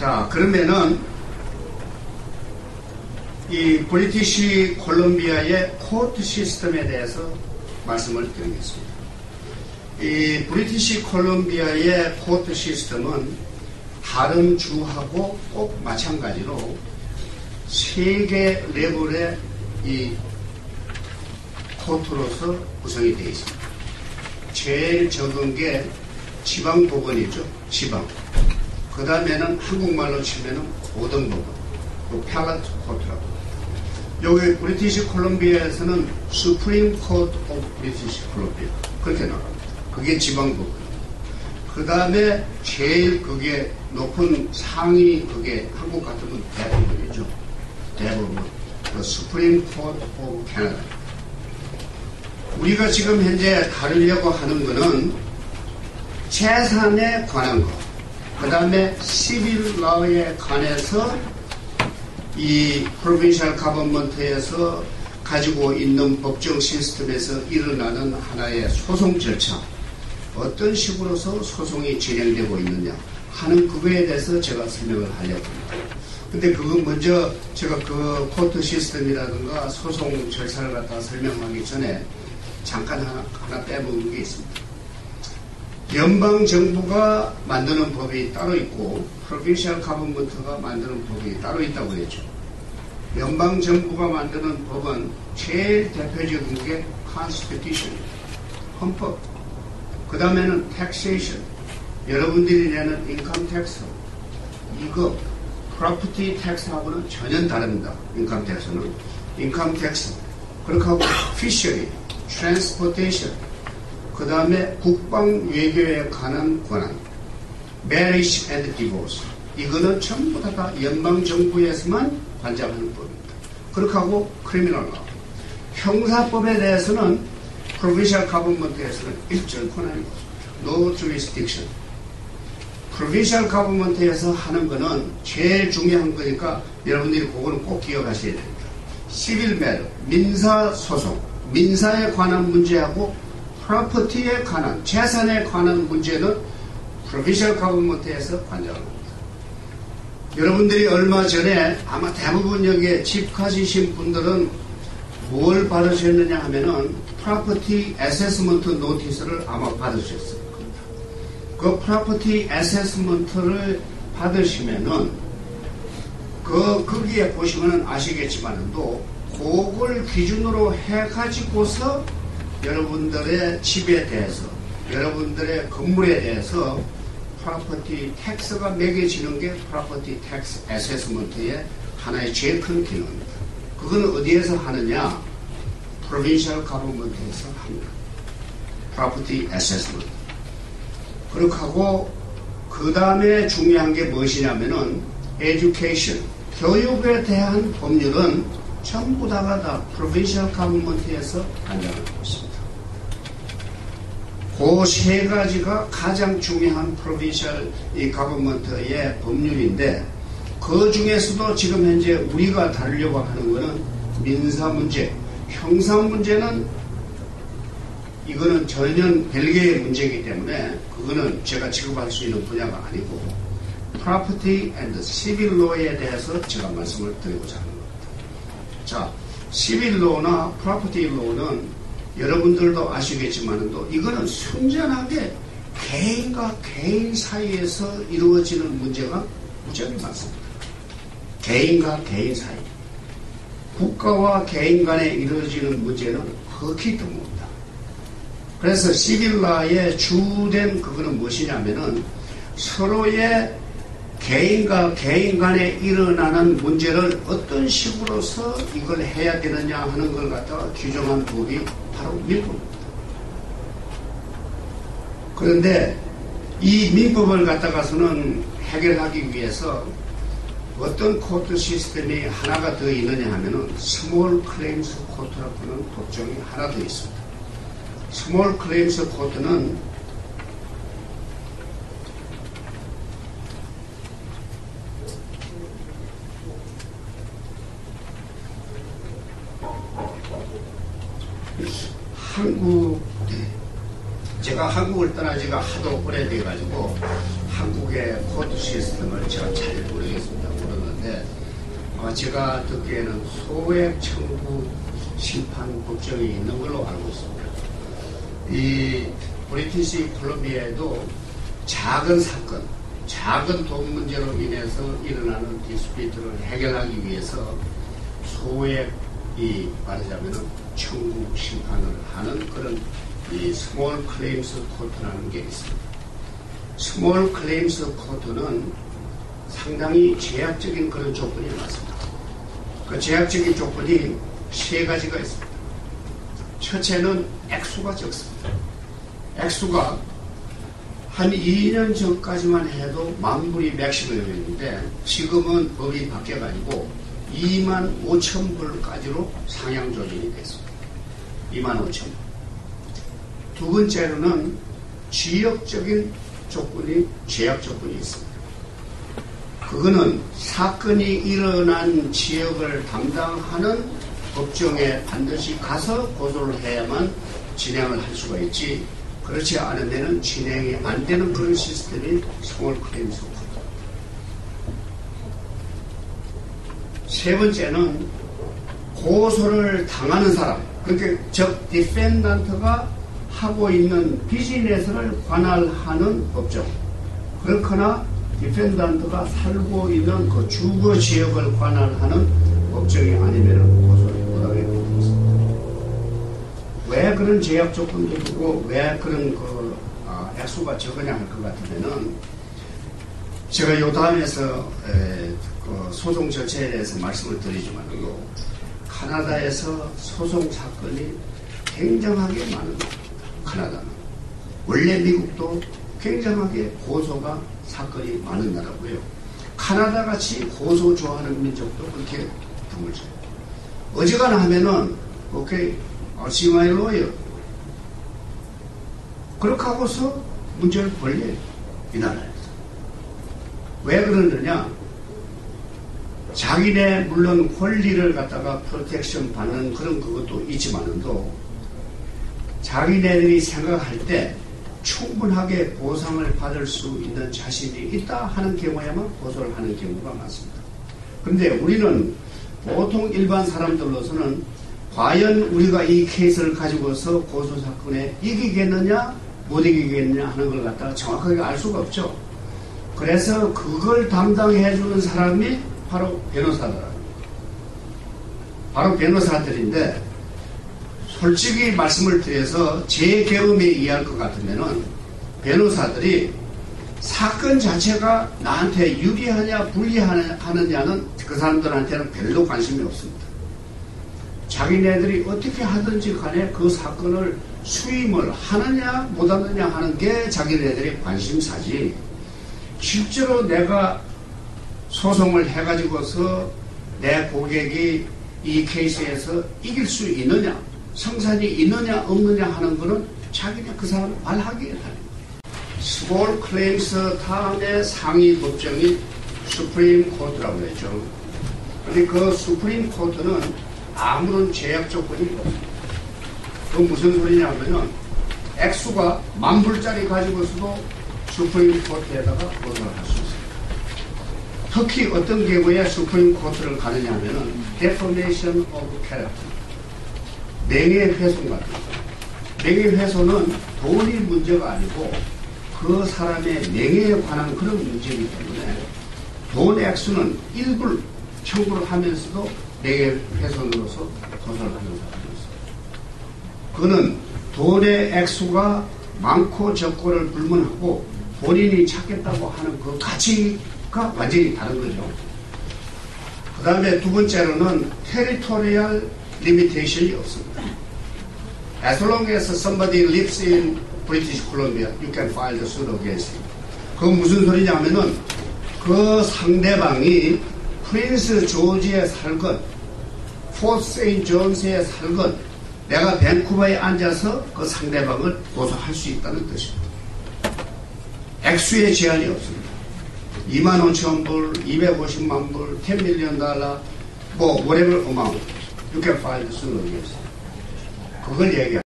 자, 그러면은 이 브리티시 콜롬비아의 코트 시스템에 대해서 말씀을 드리겠습니다. 이 브리티시 콜롬비아의 코트 시스템은 다른 주하고 꼭 마찬가지로 세계 레벨의 이 코트로서 구성이 되어 있습니다. 제일 적은 게 지방 법원이죠. 지방. 그 다음에는 한국말로 치면은 고등법원. 그 팰러트 코트라고. 여기 브리티시 콜롬비아에서는 수프림 코트 오브 브리티시 콜롬비아. 그렇게 나갑니다. 그게 지방법원. 그 다음에 제일 그게 높은 상위 그게 한국 같으면 대법원이죠. 대법원. 그 수프림 코트 오브 캐나다. 우리가 지금 현재 다루려고 하는 거는 재산에 관한 것, 그 다음에 시빌 라에 관해서 이 프로빈셜 가버먼트에서 가지고 있는 법정 시스템에서 일어나는 하나의 소송 절차, 어떤 식으로서 소송이 진행되고 있느냐 하는 그거에 대해서 제가 설명을 하려고 합니다. 근데 그거 먼저 제가 그 코트 시스템이라든가 소송 절차를 갖다 설명하기 전에 잠깐 하나, 하나 빼먹은 게 있습니다. 연방 정부가 만드는 법이 따로 있고 프로빈셜 가버먼트가 만드는 법이 따로 있다고 했죠. 연방 정부가 만드는 법은 제일 대표적인 게 constitution, 헌법. 그 다음에는 taxation, 여러분들이 내는 income tax, 이거 property tax하고는 전혀 다릅니다. income tax는 income tax. 그렇게 하고 fishery, transportation, 그 다음에 국방 외교에 관한 권한, marriage and divorce. 이거는 전부 다, 다 연방 정부에서만 관장하는 법입니다. 그렇게 하고 크리미널 라 형사법에 대해서는 provincial government에서는 일절 권한이 없습니다. no jurisdiction. provincial government에서 하는 거는 제일 중요한 거니까 여러분들이 그거는 꼭 기억하셔야 됩니다. civil matter, 민사 소송, 민사에 관한 문제하고 프로퍼티에 관한 재산에 관한 문제는 프로비셜 가버먼트에서 관장합니다. 여러분들이 얼마 전에 아마 대부분 여기에 집 가지신 분들은 뭘 받으셨느냐 하면은 프로퍼티 에세스먼트 노티스를 아마 받으셨을 겁니다. 그 프로퍼티 에세스먼트를 받으시면은 그 거기에 보시면은 아시겠지만도 그걸 기준으로 해가지고서 여러분들의 집에 대해서 여러분들의 건물에 대해서 프로퍼티 텍스가 매겨지는 게 프로퍼티 텍스 에세스먼트의 하나의 제일 큰 기능입니다. 그건 어디에서 하느냐? 프로빈셜 가버먼트에서 합니다. 프로퍼티 에세스먼트. 그렇게 하고 그 다음에 중요한 게 무엇이냐면은 education, 교육에 대한 법률은 전부 다가 다 프로빈셜 가버먼트에서 관장하고 있습니다. 그 세 가지가 가장 중요한 프로빈셜 이 가버먼트의 법률인데 그 중에서도 지금 현재 우리가 다루려고 하는 것은 민사 문제, 형사 문제는 이거는 전혀 별개의 문제이기 때문에 그거는 제가 지급할 수 있는 분야가 아니고 property and civil law에 대해서 제가 말씀을 드리고자 합니다. 자, 시빌로나 프로퍼티 로는 여러분들도 아시겠지만도 이거는 순전하게 개인과 개인 사이에서 이루어지는 문제가 무척이 많습니다. 개인과 개인 사이. 국가와 개인 간에 이루어지는 문제는 극히 드뭅니다. 그래서 시빌라의 주된 그거는 무엇이냐면은 서로의 개인과 개인 간에 일어나는 문제를 어떤 식으로서 이걸 해야 되느냐 하는 걸 갖다가 규정한 법이 바로 민법입니다. 그런데 이 민법을 갖다가서는 해결하기 위해서 어떤 코트 시스템이 하나가 더 있느냐 하면은 스몰 클레임스 코트라고 하는 법정이 하나 더 있습니다. 스몰 클레임스 코트는 한국 제가 한국을 떠난 지가 하도 오래돼가지고 한국의 코드 시스템을 제가 잘 모르겠습니다. 모르는데 아마 제가 듣기에는 소액 청구 심판 법정이 있는 걸로 알고 있습니다. 이 브리티시 콜롬비아에도 작은 사건, 작은 돈 문제로 인해서 일어나는 디스피트를 해결하기 위해서 소액 이 말하자면은 청구 심판을 하는 그런 이 스몰 클레임스 코트라는 게 있습니다. 스몰 클레임스 코트는 상당히 제약적인 그런 조건이 많습니다. 그 제약적인 조건이 세 가지가 있습니다. 첫째는 액수가 적습니다. 액수가 한 2년 전까지만 해도 만불이 맥시멈이었는데 지금은 법이 바뀌어가지고 2만 5천 불까지로 상향 조정이 됐습니다. 2만 5천 불. 두 번째로는 지역적인 조건이 제약 조건이 있습니다. 그거는 사건이 일어난 지역을 담당하는 법정에 반드시 가서 고소를 해야만 진행을 할 수가 있지 그렇지 않은 데는 진행이 안 되는 그런 시스템이 스몰 클레임 소프트. 세 번째는 고소를 당하는 사람, 그러니까 즉 디펜던트가 하고 있는 비즈니스를 관할하는 법정. 그렇거나 디펜던트가 살고 있는 그 주거 지역을 관할하는 법정이 아니면 고소를 못하게 됩니다. 왜 그런 제약 조건도 두고 왜 그런 그 아, 액수가 적으냐 할 것 같으면은 제가 요 다음에서 에, 그 소송 절차에 대해서 말씀을 드리지만요 카나다에서 소송 사건이 굉장하게 많은 카나다는 원래 미국도 굉장하게 고소가 사건이 많은 나라고요. 카나다 같이 고소 좋아하는 민족도 그렇게 드물죠. 어지간하 하면은 오케이 어시마이 로이어 그렇게 하고서 문제를 벌려요. 이 나라에서. 왜 그러느냐? 자기네 물론 권리를 갖다가 프로텍션 받는 그런 그것도 있지만은도 자기네들이 생각할 때 충분하게 보상을 받을 수 있는 자신이 있다 하는 경우에만 고소를 하는 경우가 많습니다. 그런데 우리는 보통 일반 사람들로서는 과연 우리가 이 케이스를 가지고서 고소 사건에 이기겠느냐 못 이기겠느냐 하는 걸 갖다가 정확하게 알 수가 없죠. 그래서 그걸 담당해 주는 사람이 바로 변호사더라고요. 바로 변호사들인데 솔직히 말씀을 드려서 제 경험에 의할 것 같으면은 변호사들이 사건 자체가 나한테 유리하냐 불리하느냐는 그 사람들한테는 별로 관심이 없습니다. 자기네들이 어떻게 하든지 간에 그 사건을 수임을 하느냐 못하느냐 하는 게 자기네들의 관심사지 실제로 내가 소송을 해가지고서 내 고객이 이 케이스에서 이길 수 있느냐 성산이 있느냐 없느냐 하는 거는 자기네 그 사람 말하기에 달린 거예요. 스몰 클레임스 다음에 상위 법정이 수프림 코트라고 했죠. 근데 그 수프림 코트는 아무런 제약 조건이 없습니다. 그 무슨 소리냐면은 액수가 만 불짜리 가지고서도 수프림 코트에다가 고소를 할 수 있습니다. 특히 어떤 경우에 수프림 코트를 가느냐 하면은 defamation 명예훼손 같은 거. 명예훼손은 돈이 문제가 아니고 그 사람의 명예에 관한 그런 문제이기 때문에 돈 액수는 일불 청구를 하면서도 명예훼손으로서 고소를 하는 사람이 있어요. 그는 돈의 액수가 많고 적고를 불문하고 본인이 찾겠다고 하는 그 가치가 완전히 다른 거죠. 그 다음에 두 번째로는 테리토리얼 limitation이 없습니다. As long as somebody lives in British Columbia, you can file the suit against him. 그 무슨 소리냐면은 그 상대방이 프린스 조지에 살건, 포스 세인 존스에 살건, 내가 밴쿠버에 앉아서 그 상대방을 고소할 수 있다는 뜻입니다. 액수의 제한이 없습니다. 2만 5천 불, 250만 불, 10 밀리언 달러, 뭐 whatever amount. you can find the sooner, yes. 그걸 얘기합니다.